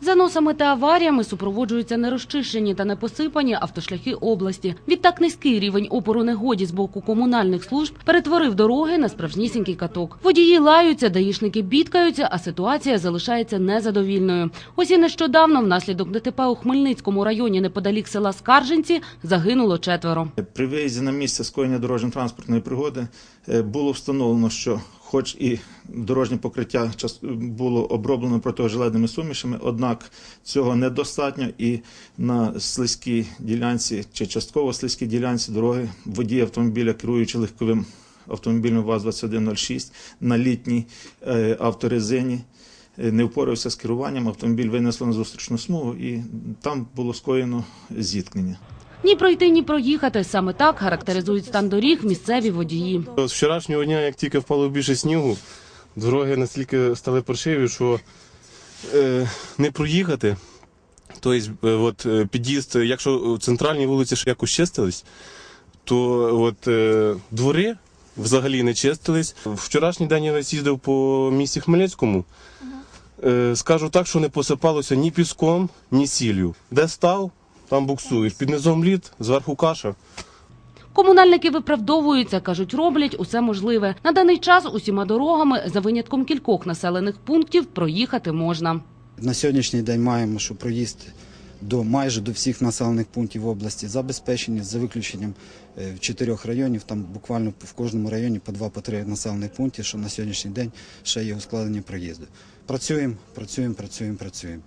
Заносами та аваріями супроводжуються нерозчищені та непосипані автошляхи області. Відтак низький рівень опору негоді з боку комунальних служб перетворив дороги на справжнісінький каток. Водії лаються, даїшники бідкаються, а ситуація залишається незадовільною. Ось і нещодавно внаслідок ДТП у Хмельницькому районі неподалік села Скарженці загинуло четверо. При виїзді на місце скоєння дорожньо-транспортної пригоди е, було встановлено, що хоч і дорожнє покриття було оброблено протижилетними сумішами, однак цього недостатньо і на слизькій ділянці чи частково слизькій ділянці дороги водій автомобіля, керуючи легковим автомобілем ВАЗ-2106 на літній е, авторезині, е, не впорався з керуванням, автомобіль винесло на зустрічну смугу і там було скоєно зіткнення. Ні пройти, ні проїхати. Саме так характеризують стан доріг місцеві водії. З вчорашнього дня, як тільки впало більше снігу, дороги настільки стали паршиві, що е, не проїхати. Тобто, е, от, е, під'їзд, е, якщо центральні вулиці ще якось чистились, то от, е, двори взагалі не чистились. Вчорашній день я їздив по місті Хмельницькому. Е, скажу так, що не посипалося ні піском, ні сіллю. Де став, там буксуєш. Під низом лід, зверху каша. Комунальники виправдовуються, кажуть, роблять усе можливе. На даний час усіма дорогами, за винятком кількох населених пунктів, проїхати можна. На сьогоднішній день маємо, що проїзд до майже до всіх населених пунктів області забезпечені за виключенням е, чотирьох районів. Там буквально в кожному районі по два по три населених пункти, що на сьогоднішній день ще є ускладнення проїзду. Працюємо, працюємо, працюємо, працюємо.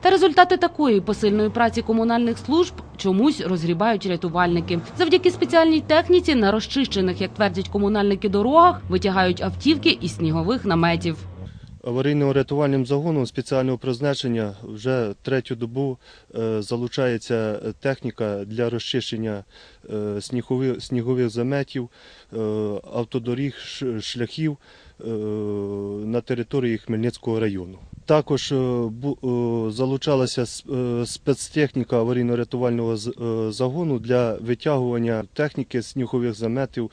Та результати такої посильної праці комунальних служб чомусь розгрібають рятувальники. Завдяки спеціальній техніці на розчищених, як твердять комунальники, дорогах витягають автівки із снігових наметів. Аварійно-рятувальним загоном спеціального призначення вже третю добу е, залучається техніка для розчищення е, снігових, заметів, е, автодоріг, шляхів е, на території Хмельницького району. Також е, е, залучалася е, спецтехніка аварійно-рятувального загону для витягування техніки снігових заметів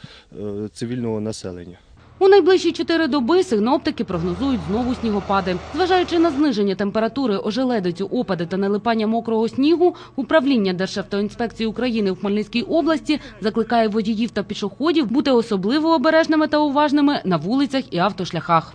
цивільного населення. У найближчі чотири доби синоптики прогнозують знову снігопади. Зважаючи на зниження температури, ожеледицю, опади та налипання мокрого снігу, управління Державтоінспекції України в Хмельницькій області закликає водіїв та пішоходів бути особливо обережними та уважними на вулицях і автошляхах.